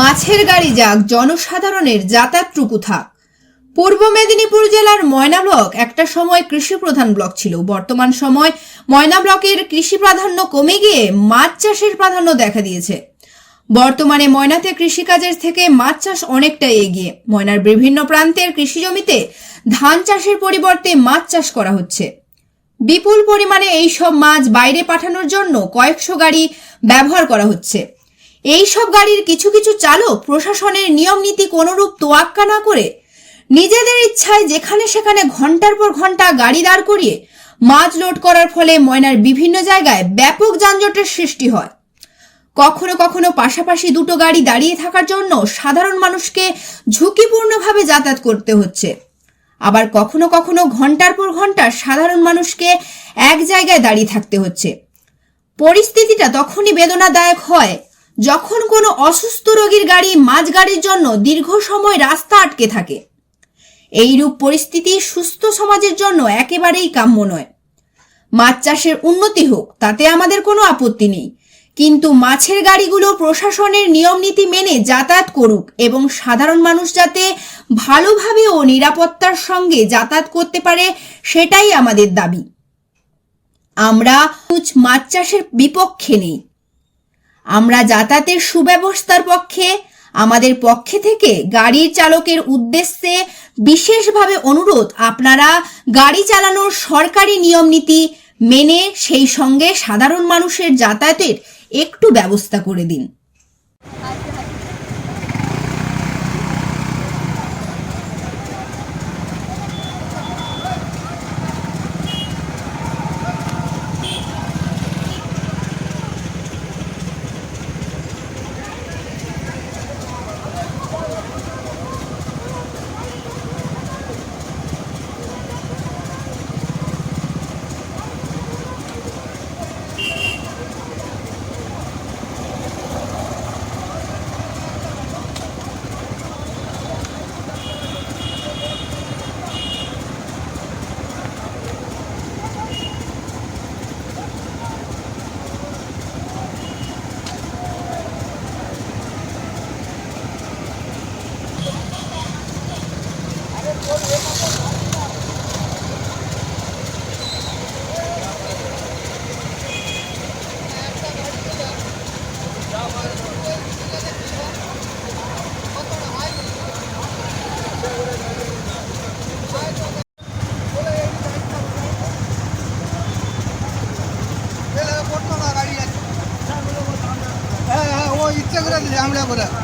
মাছের গাড়ি যাক, জনসাধারণের যাতায়াতটুকু থাক। পূর্ব মেদিনীপুর জেলার ময়না ব্লক একটা সময় কৃষি প্রধান ব্লক ছিল। বর্তমান সময় ময়না ব্লকের কৃষি প্রাধান্য কমে গিয়ে মাছ চাষের প্রাধান্য দেখা দিয়েছে। বর্তমানে ময়নাতে কৃষিকাজের থেকে মাছ চাষ অনেকটাই এগিয়ে। ময়নার বিভিন্ন প্রান্তের কৃষি জমিতে ধান চাষের পরিবর্তে মাছ চাষ করা হচ্ছে। বিপুল পরিমাণে এই সব মাছ বাইরে পাঠানোর জন্য কয়েকশো গাড়ি ব্যবহার করা হচ্ছে। এই সব গাড়ির কিছু কিছু চালক প্রশাসনের নিয়ম নীতি কোনরূপ তোয়াক্কা না করে নিজেদের ইচ্ছায় যেখানে সেখানে ঘণ্টার পর ঘণ্টা গাড়ি দাঁড় করিয়ে মাছ লোড করার ফলে ময়নার বিভিন্ন জায়গায় ব্যাপক যানজটের সৃষ্টি হয়। কখনো কখনো পাশাপাশি দুটো গাড়ি দাঁড়িয়ে থাকার জন্য সাধারণ মানুষকে ঝুঁকিপূর্ণভাবে যাতায়াত করতে হচ্ছে। আবার কখনো কখনো ঘণ্টার পর ঘণ্টা সাধারণ মানুষকে এক জায়গায় দাঁড়িয়ে থাকতে হচ্ছে। পরিস্থিতিটা তখনই বেদনাদায়ক হয় যখন কোনো অসুস্থ রোগীর গাড়ি মাঝ গাড়ির জন্য দীর্ঘ সময় রাস্তা আটকে থাকে। এইরূপ পরিস্থিতি সুস্থ সমাজের জন্য একেবারেই কাম্য নয়। মাছ চাষের উন্নতি হোক, তাতে আমাদের কোনো আপত্তি নেই। কিন্তু মাছের গাড়িগুলো প্রশাসনের নিয়ম নীতি মেনে যাতায়াত করুক এবং সাধারণ মানুষ যাতে ভালোভাবে ও নিরাপত্তার সঙ্গে যাতায়াত করতে পারে, সেটাই আমাদের দাবি। আমরা মাছ চাষের বিপক্ষে নেই। আমরা যাতায়াতের সুব্যবস্থার পক্ষে, আমাদের পক্ষে থেকে গাড়ির চালকের উদ্দেশ্যে বিশেষভাবে অনুরোধ, আপনারা গাড়ি চালানোর সরকারি নিয়ম নীতি মেনে সেই সঙ্গে সাধারণ মানুষের যাতায়াতের একটু ব্যবস্থা করে দিন। করে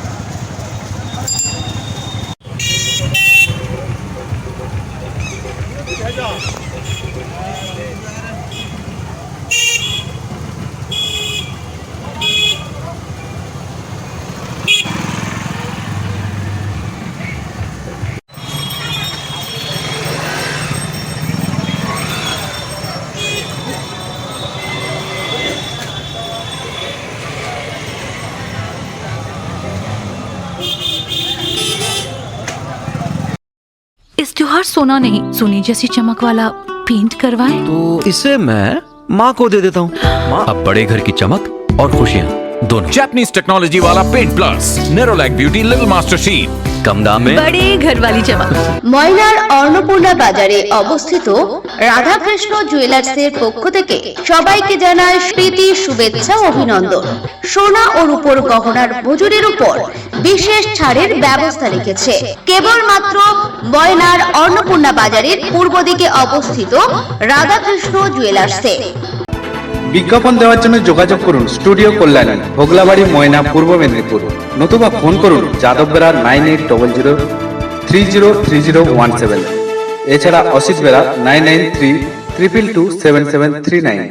इस त्योहार सोना नहीं सोने जैसी चमक वाला पेंट करवाएं तो इसे मैं माँ को दे देता हूँ माँ अब बड़े घर की चमक और खुशियाँ दोनों जापानीज टेक्नोलॉजी वाला paint plus Nerolac beauty little master sheet कम दाम में बड़े घर वाली चमक ময়নার অন্নপূর্ণা বাজারে অবস্থিত রাধাকৃষ্ণ জুয়েলার্সের পক্ষ থেকে সবাইকে জানায় প্রীতি শুভেচ্ছা ও অভিনন্দন সোনা ও রূপোর গহনার মজুরির উপর বিশেষ ছাড়ের ব্যবস্থা রেখেছে কেবলমাত্র ময়নার অন্নপূর্ণা বাজারের পূর্ব দিকে অবস্থিত রাধাকৃষ্ণ জুয়েলার্সে বিজ্ঞাপন দেওয়ার জন্য যোগাযোগ করুন স্টুডিও কল্যাণী, ভোগলাবাড়ি, ময়না, পূর্ব মেদিনীপুর। নতুবা ফোন করুন Jadab Bera nine eight double zero three zero three zero one seven. এছাড়া Asit Bera nine nine three triple two seven seven three nine.